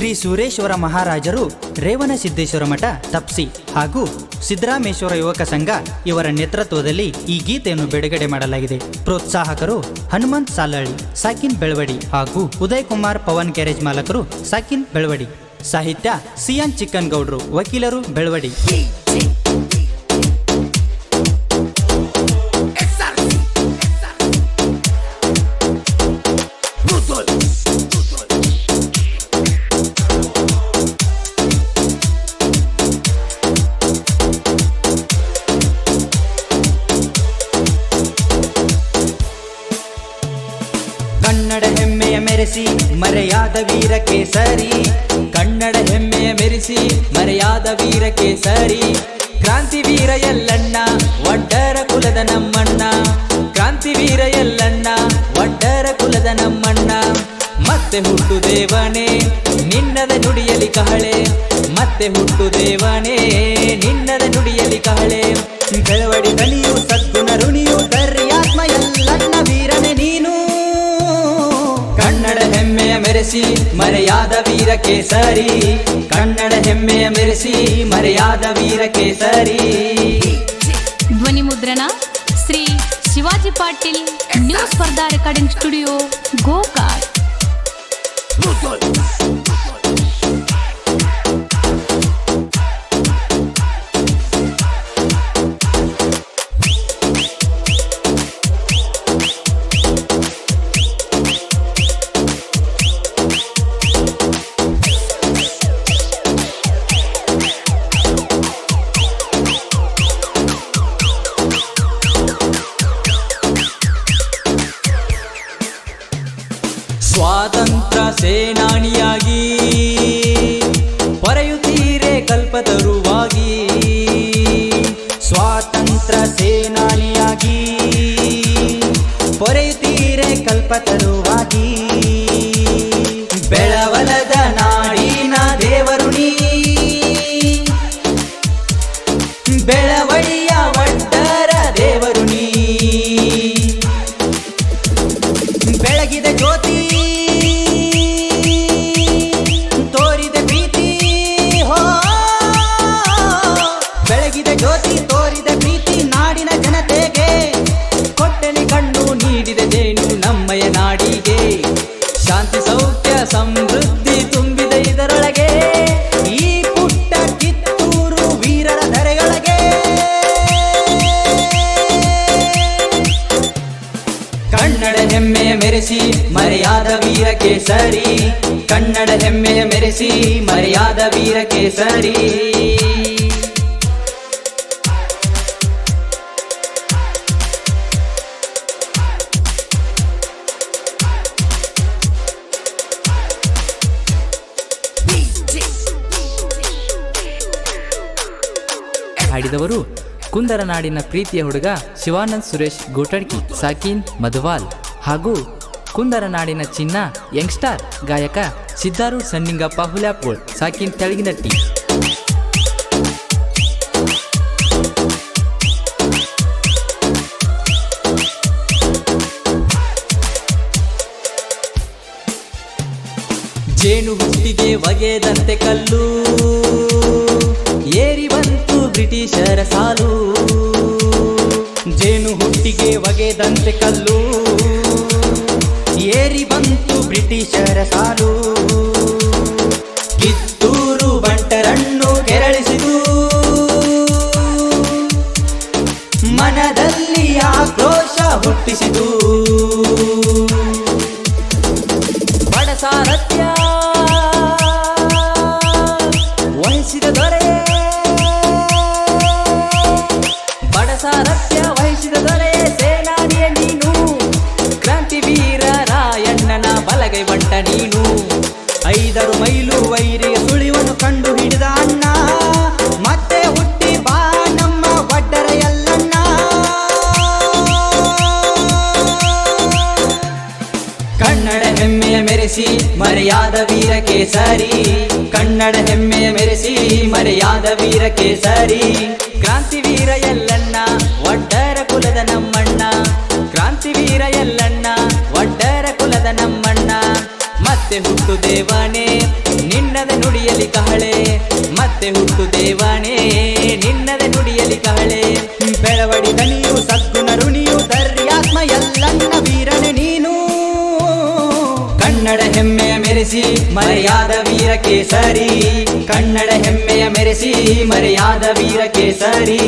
ಶ್ರೀ ಸುರೇಶ್ವರ ಮಹಾರಾಜರು ರೇವಣ ಸಿದ್ದೇಶ್ವರ ಮಠ ತಪ್ಸಿ ಹಾಗೂ ಸಿದ್ದರಾಮೇಶ್ವರ ಯುವಕ ಸಂಘ ಇವರ ನೇತೃತ್ವದಲ್ಲಿ ಈ ಗೀತೆಯನ್ನು ಬಿಡುಗಡೆ ಮಾಡಲಾಗಿದೆ. ಪ್ರೋತ್ಸಾಹಕರು ಹನುಮಂತ್ ಸಾಲಳ್ಳಿ, ಸಾಕಿನ್ ಬೆಳವಡಿ ಹಾಗೂ ಉದಯ್ ಕುಮಾರ್ ಪವನ್ ಗ್ಯಾರೇಜ್ ಮಾಲಕರು ಸಾಕಿನ್ ಬೆಳವಡಿ. ಸಾಹಿತ್ಯ ಸಿಎನ್ ಚಿಕ್ಕನ್ ಗೌಡ್ರು ವಕೀಲರು ಬೆಳವಡಿ. ಹೆಮ್ಮೆಯ ಮೆರೆಸಿ, ಮರೆಯಾದ ವೀರ ಕೇಸರಿ ಕನ್ನಡ ಹೆಮ್ಮೆಯ ಮೆರೆಸಿ, ಮರೆಯಾದ ವೀರ ಕೇಸರಿ ಕ್ರಾಂತಿ ವೀರ ಎಲ್ಲಣ್ಣ ಒಡ್ಡರ ಕುಲದ ನಮ್ಮಣ್ಣ. ಕ್ರಾಂತಿ ವೀರ ಎಲ್ಲಣ್ಣ ಒಡ್ಡರ ಕುಲದ ನಮ್ಮಣ್ಣ. ಮತ್ತೆ ಹುಟ್ಟು ದೇವನೇ, ನಿನ್ನದ ನುಡಿಯಲಿ ಕಹಳೆ. ಮತ್ತೆ ಹುಟ್ಟು ದೇವನೇ, ನಿನ್ನದ ನುಡಿಯಲಿ ಕಹಳೆ. ಬೆಳವಡಿ ಸತ್ತು ಸದ್ಗುಣ ಮೆರೆಸಿ, ಮರೆಯಾದ ವೀರ ಕೇಸರಿ ಕನ್ನಡ ಹೆಮ್ಮೆಯ ಮೆರೆಸಿ, ಮರೆಯಾದ ವೀರ ಕೇಸರಿ ಧ್ವನಿ ಮುದ್ರಣ ಶ್ರೀ ಶಿವಾಜಿ ಪಾಟೀಲ್ ನ್ಯೂಸ್ ಸ್ಪರ್ಧಾ ರೆಕಾರ್ಡಿಂಗ್ ಸ್ಟುಡಿಯೋ ಗೋಕಾಕ್. ಸ್ವಾತಂತ್ರ್ಯ ಸೇನಾನಿಯಾಗಿ ಪೊರೆಯುತ್ತೀರೆ ಕಲ್ಪತರುವಾಗಿ ಸ್ವಾತಂತ್ರ್ಯ ಸೇನಾನಿಯಾಗಿ ಪೊರೆಯುತ್ತೀರೆ ಕಲ್ಪತರುವಾಗಿ. ನಾಡಿಗೆ ಶಾಂತಿ, ಸೌಖ್ಯ, ಸಮೃದ್ಧಿ ತುಂಬಿದ ಇದರೊಳಗೆ. ಈ ಪುಟ್ಟ ಕಿತ್ತೂರು ವೀರರ ಧರೆಗಳಿಗೆ ಕನ್ನಡ ಹೆಮ್ಮೆಯ ಮೆರೆಸಿ ಮರೆಯಾದ ವೀರ ಕೇಸರಿ ಕನ್ನಡ ಹೆಮ್ಮೆಯ ಮೆರೆಸಿ ಮರ್ಯಾದ ವೀರ ಕೇಸರಿ ಹಾಡಿದವರು ಕುಂದರ ನಾಡಿನ ಪ್ರೀತಿಯ ಹುಡುಗ ಶಿವಾನಂದ್ ಸುರೇಶ್ ಗೋಟಡ್ಕಿ, ಸಾಕಿನ್ ಮಧುವಾಲ್ ಹಾಗೂ ಕುಂದರ ನಾಡಿನ ಚಿನ್ನ ಯಂಗ್ಸ್ಟಾರ್ ಗಾಯಕ ಸಿದ್ದಾರು ಸನ್ನಿಂಗಪ್ಪ ಹುಲ್ಯಾಪೋಳ್, ಸಾಕಿನ್ ತೆಳಗಿನಟ್ಟಿ ಜೇನು ಹುಟ್ಟಿಗೆ ಒಗೆದಂತೆ ಕಲ್ಲು, ಏರಿ ಬ್ರಿಟಿಷರ ಸಾಲು. ಜೇನು ಹುಟ್ಟಿಗೆ ಒಗೆದಂತೆ ಕಲ್ಲು. ಏರಿ ಬಂತು ಬ್ರಿಟಿಷರ ಸಾಲು. ಕಿತ್ತೂರು ಬಂಟರನ್ನು ಕೆರಳಿಸಿತು. ಮನದಲ್ಲಿ ಆಕ್ರೋಶ ಹುಟ್ಟಿಸಿತು. ಬಡ ಸಾರಥ್ಯ ಮೆರೆಸಿ ಮರೆಯಾದ ವೀರ ಕೇಸರಿ. ಕನ್ನಡ ಹೆಮ್ಮೆಯ ಮೆರೆಸಿ ಮರೆಯಾದ ವೀರ ಕೇಸರಿ. ಕ್ರಾಂತಿ ವೀರ ಎಲ್ಲಣ್ಣ ಮೆರೆಸಿ ಮರೆಯಾದ ವೀರ ಕೇಸರಿ ಕನ್ನಡ ಹೆಮ್ಮೆಯ ಮೆರೆಸಿ ಮರೆಯಾದ ವೀರ ಕೇಸರಿ